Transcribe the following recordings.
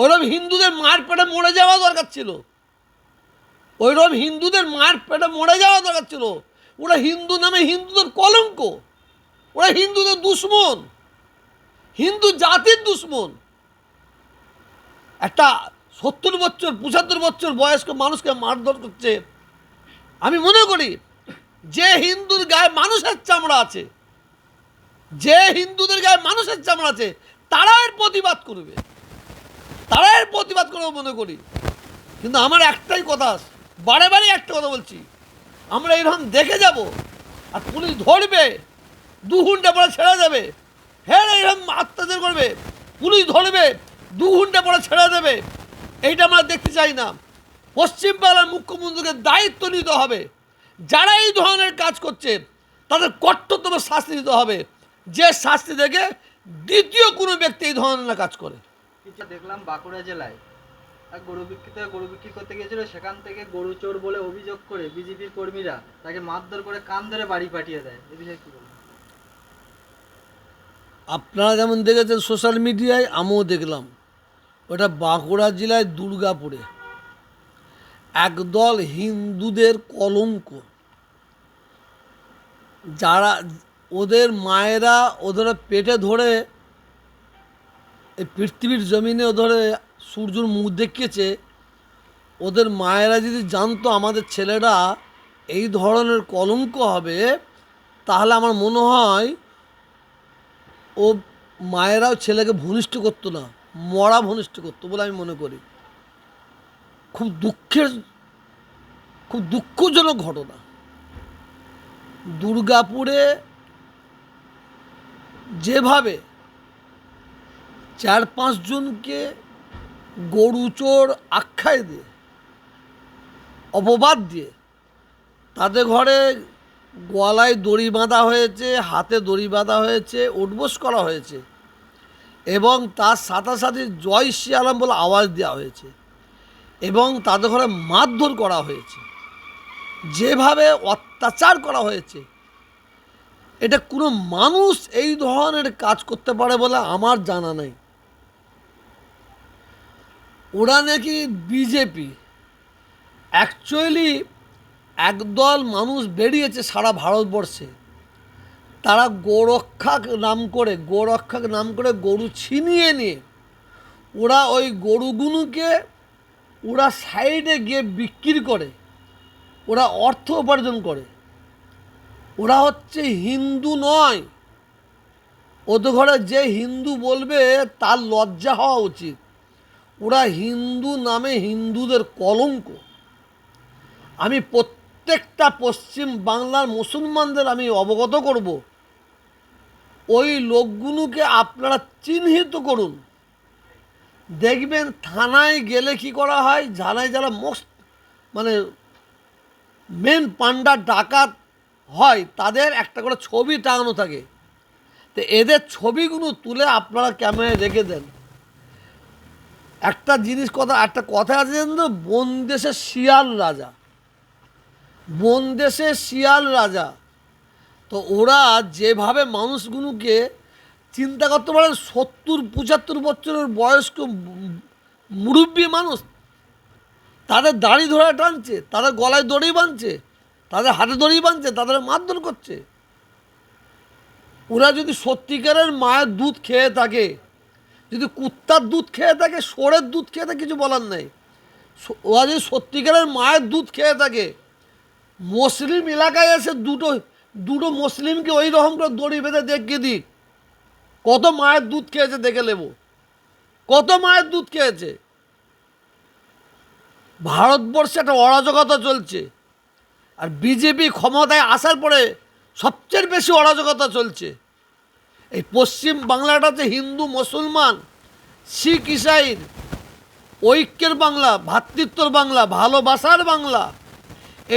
ওরম হিন্দুদের মার পেটে মরে যাওয়া দরকার ছিল। ওইরকম হিন্দুদের মার পেটে মরে যাওয়া দরকার ছিল। ওরা হিন্দু নামে হিন্দুদের কলঙ্ক। ওরা হিন্দুদের দুশ্মন। হিন্দু জাতির দুশ্মন। একটা সত্তর বছর, পঁচাত্তর বছর বয়স্ক মানুষকে মারধর করছে। আমি মনে করি, যে হিন্দুর গায়ে মানুষের চামড়া আছে, যে হিন্দুদের গায়ে মানুষের চামড়া আছে তারা এর প্রতিবাদ করবে। তারা এর প্রতিবাদ করবে মনে করি। কিন্তু আমার একটাই কথা বারে বারে একটা কথা বলছি। আমরা এরকম দেখে যাব আর পুলিশ ধরবে, দু ঘণ্টা পরে ছেড়ে দেবে। হ্যাঁ এরকম অত্যাচার করবে, পুলিশ ধরবে, দু ঘণ্টা পরে ছেড়ে দেবে। এইটা আমরা দেখতে চাই না। পশ্চিমবাংলার মুখ্যমন্ত্রীকে দায়িত্ব নিতে হবে। যারা এই ধরনের কাজ করছে, তাদের কর্তব্য শাস্তি দিতে হবে। যে শাস্তি দেখে দ্বিতীয় কোনো ব্যক্তি এই ধরনের কাজ করে। কিছু দেখলাম বাঁকুড়া জেলায়। এক গরু বিক্রি থেকে গরু বিক্রি করতে গিয়েছিল, সেখান থেকে গরু চোর বলে অভিযোগ করে বিজেপির কর্মীরা তাকে মারধর করে কান ধরে বাড়ি পাঠিয়ে দেয়। এ বিষয়ে কি বলবেন? আপনারা যেমন দেখেছেন সোশ্যাল মিডিয়ায় আমিও দেখলাম। ওটা বাঁকুড়া জেলায় দুর্গাপুরে। একদল হিন্দুদের কলঙ্ক। যারা ওদের মায়েরা ওদের পেটে ধরে এই পৃথিবীর জমিনে ধরে সূর্যর মুখ দেখিয়েছে, ওদের মায়েরা যদি জানতো আমাদের ছেলেরা এই ধরনের কলঙ্ক হবে, তাহলে আমার মনে হয় ও মায়েরাও ছেলেকে ভূমিষ্ঠ করতো না, মরা ভূমিষ্ঠ করতো বলে আমি মনে করি। খুব দুঃখের, খুব দুঃখজনক ঘটনা। দুর্গাপুরে যেভাবে চার পাঁচজনকে গরু চোর আখ্যায় দিয়ে, অপবাদ দিয়ে, তাদের ঘরে গলায় দড়ি বাঁধা হয়েছে, হাতে দড়ি বাঁধা হয়েছে, উঠবোস করা হয়েছে এবং তার সাথে জয় শ্রী আলম বলে আওয়াজ দেওয়া হয়েছে এবং তাদের ঘরে মারধর করা হয়েছে। যেভাবে অত্যাচার করা হয়েছে, এটা কোনো মানুষ এই ধরনের কাজ করতে পারে বলে আমার জানা নেই। ওরা নাকি বিজেপি অ্যাকচুয়ালি একদল মানুষ বেরিয়েছে সারা ভারতবর্ষে। তারা গোরক্ষা নাম করে গোরক্ষা নাম করে গরু ছিনিয়ে নিয়ে, ওরা ওই গরুগুলোকে ওরা সাইডে গিয়ে বিক্রি করে, ওরা অর্থ উপার্জন করে। ওরা হচ্ছে হিন্দু নয়। ওদের ঘরে যে হিন্দু বলবে, তার লজ্জা হওয়া উচিত। ওরা হিন্দু নামে হিন্দুদের কলঙ্ক। আমি প্রত্যেকটা পশ্চিম বাংলার মুসলমানদের আমি অবগত করব। ওই লোকগুলোকে আপনারা চিহ্নিত করুন। দেখবেন থানায় গেলে কি করা হয়? থানায় যারা মোস্ট মানে মেন পান্ডা ডাকাত হয়, তাদের একটা করে ছবি টাঙানো থাকে। তো এদের ছবিগুলো তুলে আপনারা ক্যামেরায় রেখে দেন। একটা জিনিস কথা, একটা কথা আছে তো? বন দেশের শিয়াল রাজা। বন দেশে শিয়াল রাজা। তো ওরা যেভাবে মানুষগুলোকে চিন্তা করতে পারেন, সত্তর, পঁচাত্তর বছরের বয়স্ক মুরব্বী মানুষ, তাদের দাড়ি ধরে টানছে, তাদের গলায় দড়ি বাঁধছে, তাদের হাতে দড়ি বাঁধছে, তাদের মারধর করছে। ওরা যদি সত্যিকারের মায়ের দুধ খেয়ে থাকে যদি কুত্তার দুধ খেয়ে থাকে সোরের দুধ খেয়ে থাকে, কিছু বলার নেই। ওরা যদি সত্যিকারের মায়ের দুধ খেয়ে থাকে, মুসলিম এলাকায় এসে দুটো দুটো মুসলিমকে ওই রকম করে দড়ি বেঁধে দেখিয়ে দিক কত মায়ের দুধ খেয়েছে দেখে নেব। কত মায়ের দুধ খেয়েছে। ভারতবর্ষে একটা অরাজকতা চলছে। আর বিজেপি ক্ষমতায় আসার পরে সবচেয়ে বেশি অরাজকতা চলছে। এই পশ্চিম বাংলাটা বাংলাটাতে হিন্দু মুসলমান। শিখ ইসাইর, ঐক্যের বাংলা ভ্রাতৃত্বর বাংলা, ভালোবাসার বাংলা।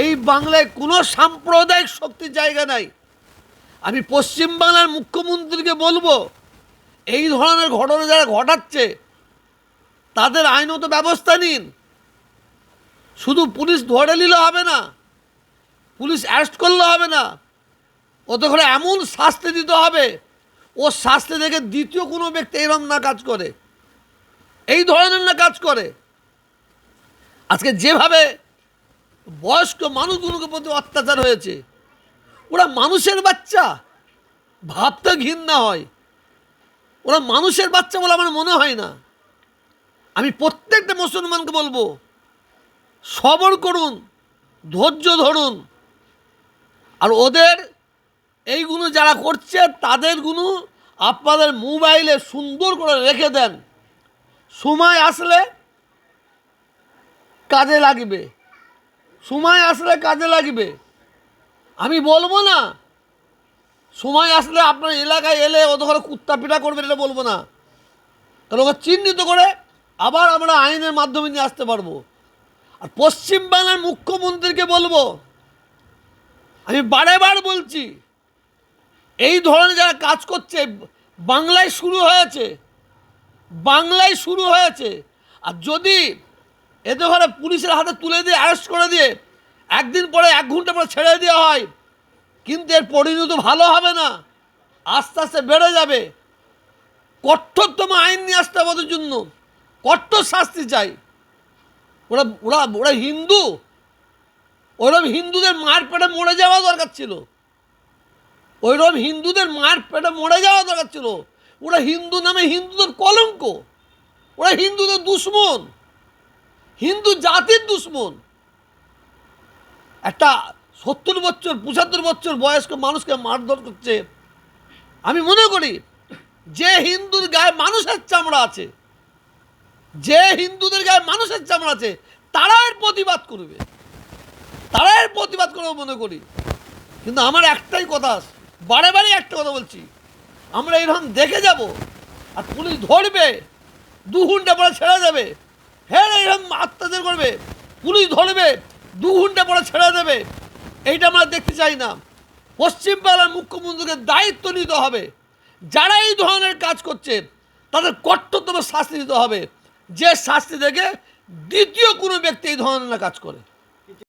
এই বাংলায় কোনো সাম্প্রদায়িক শক্তির জায়গা নাই। আমি পশ্চিম বাংলার মুখ্যমন্ত্রীকে বলব, এই ধরনের ঘটনা যারা ঘটাচ্ছে, তাদের আইনত ব্যবস্থা নিন। শুধু পুলিশ ধরে নিলে হবে না, পুলিশ অ্যারেস্ট করলে হবে না ওতে করে এমন শাস্তি দিতে হবে, ও শাস্তি দেখে দ্বিতীয় কোনো ব্যক্তি এরম না কাজ করে। এই ধরনের না কাজ করে। আজকে যেভাবে বয়স্ক মানুষগুলোকে প্রতি অত্যাচার হয়েছে, ওরা মানুষের বাচ্চা, ভাবতে ঘৃণা হয়। ওরা মানুষের বাচ্চা বলে আমার মনে হয় না। আমি প্রত্যেকটা মুসলমানকে বলব, সবর করুন, ধৈর্য ধরুন। আর ওদের এইগুলো যারা করছে তাদেরগুলো আপনাদের মোবাইলে সুন্দর করে রেখে দেন। সময় আসলে কাজে লাগবে। সময় আসলে কাজে লাগবে। আমি বলব না, সময় আসলে আপনার এলাকায় এলে ওদের ঘরে কুত্তা পিটা করবেন এটা বলব না। কারণ ওকে চিহ্নিত করে আবার আমরা আইনের মাধ্যমে নিয়ে আসতে পারব। আর পশ্চিমবাংলার মুখ্যমন্ত্রীকে বলব, আমি বারে বার বলছি, এই ধরনের যারা কাজ করছে, বাংলায় শুরু হয়েছে বাংলায় শুরু হয়েছে। আর যদি এতে ঘরে পুলিশের হাতে তুলে দিয়ে অ্যারেস্ট করে দিয়ে, একদিন পরে এক ঘণ্টা পরে ছেড়ে দেওয়া হয়, কিন্তু এর পরিণত ভালো হবে না। আস্তে আস্তে বেড়ে যাবে। কঠোরতম আইন নিয়ে আসতে হবে ওদের জন্য। কঠোর শাস্তি চাই। ওরা ওরা ওরা হিন্দু। ওরকম হিন্দুদের মার পেটে মরে যাওয়া দরকার ছিল। ওইরকম হিন্দুদের মার পেটে মরে যাওয়া দরকার ছিল। ওরা হিন্দু নামে হিন্দুদের কলঙ্ক। ওরা হিন্দুদের দুশ্মন। হিন্দু জাতির দুশ্মন। একটা সত্তর বছর, পঁচাত্তর বছর বয়স্ক মানুষকে মারধর করছে। আমি মনে করি, যে হিন্দুর গায়ে মানুষের চামড়া আছে, যে হিন্দুদের গায়ে মানুষের চামড়া আছে, তারা এর প্রতিবাদ করবে। তারা এর প্রতিবাদ করবে মনে করি। কিন্তু আমার একটাই কথা, বারে বারে একটা কথা বলছি আমরা এরকম দেখে যাব। আর পুলিশ ধরবে, দু ঘণ্টা পরে ছেড়ে দেবে। হ্যাঁ এরকম অত্যাচার করবে, পুলিশ ধরবে, দু ঘণ্টা পরে ছেড়ে দেবে। এইটা আমরা দেখতে চাই না। পশ্চিমবাংলার মুখ্যমন্ত্রীকে দায়িত্ব নিতে হবে। যারা এই ধরনের কাজ করছে, তাদের কঠোরতম শাস্তি দিতে হবে। যে শাস্তি দেখে দ্বিতীয় কোনো ব্যক্তি এই ধরনের কাজ করে।